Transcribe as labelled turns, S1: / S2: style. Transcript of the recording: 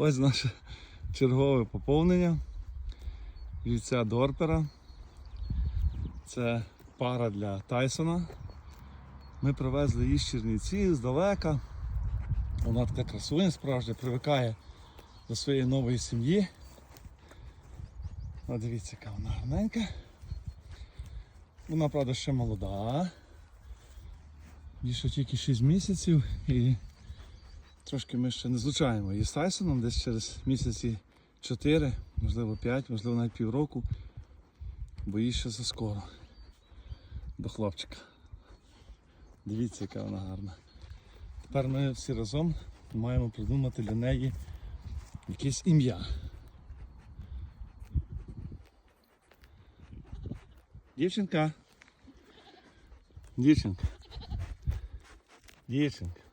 S1: Ось наше чергове поповнення. Вівця Дорпера. Це пара для Тайсона. Ми привезли її з Чернівців здалека. Вона така красуня справжня, привикає до своєї нової сім'ї. О, дивіться, яка вона гарненька. Вона, правда, ще молода. Ще тільки 6 місяців і трошки ми ще не злучаємо її з Тайсоном, десь через місяці 4, можливо 5, можливо навіть півроку, бо їй ще заскоро до хлопчика. Дивіться, яка вона гарна. Тепер ми всі разом маємо придумати для неї якесь ім'я. Дівчинка. Дівчинка. Дівчинка.